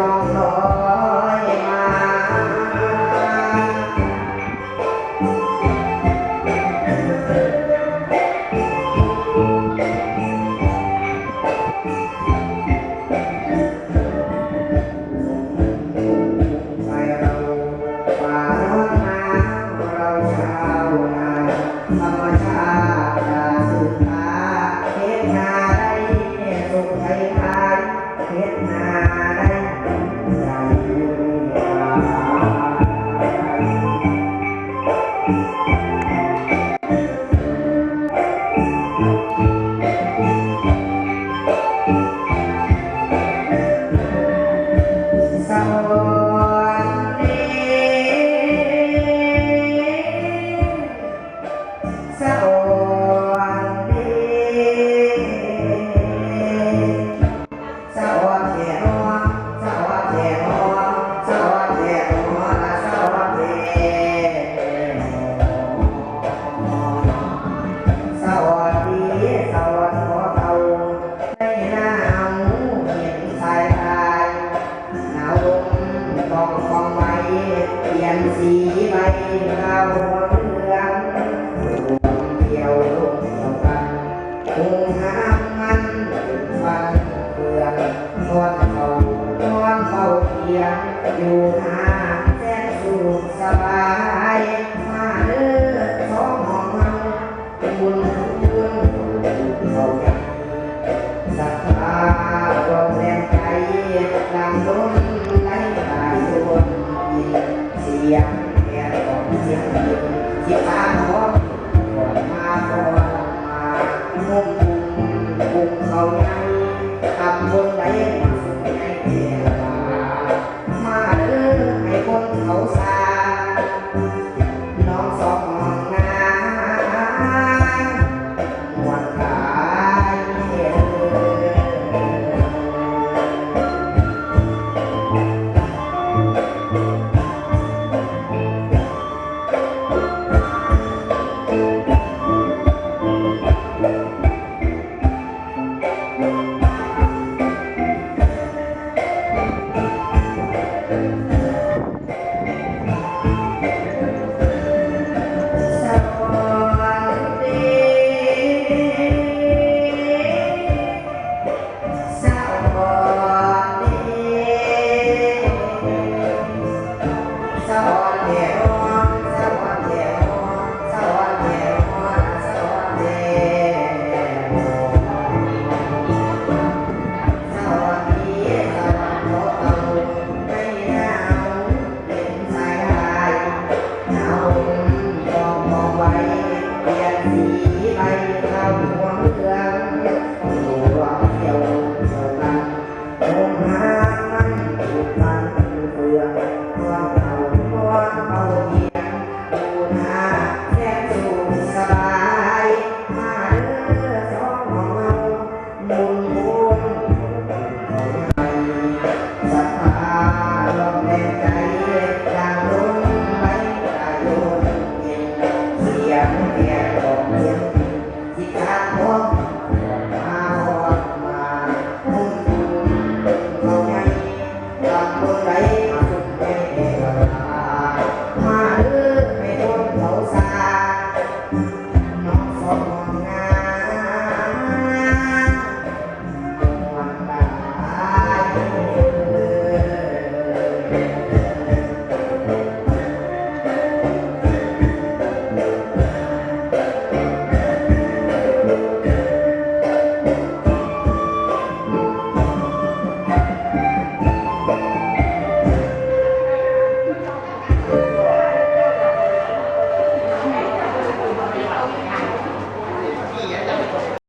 Gaza. บายมาเด้อสองห้องมันบุญคุณเขากันสัาบอแรงใจลำล้นไหลตายส่วนเสียงแก่ขอเสียงเดียวที่าหอมก่อมาก่อนมุ่มุ่มุ่มเขายังทำคนไห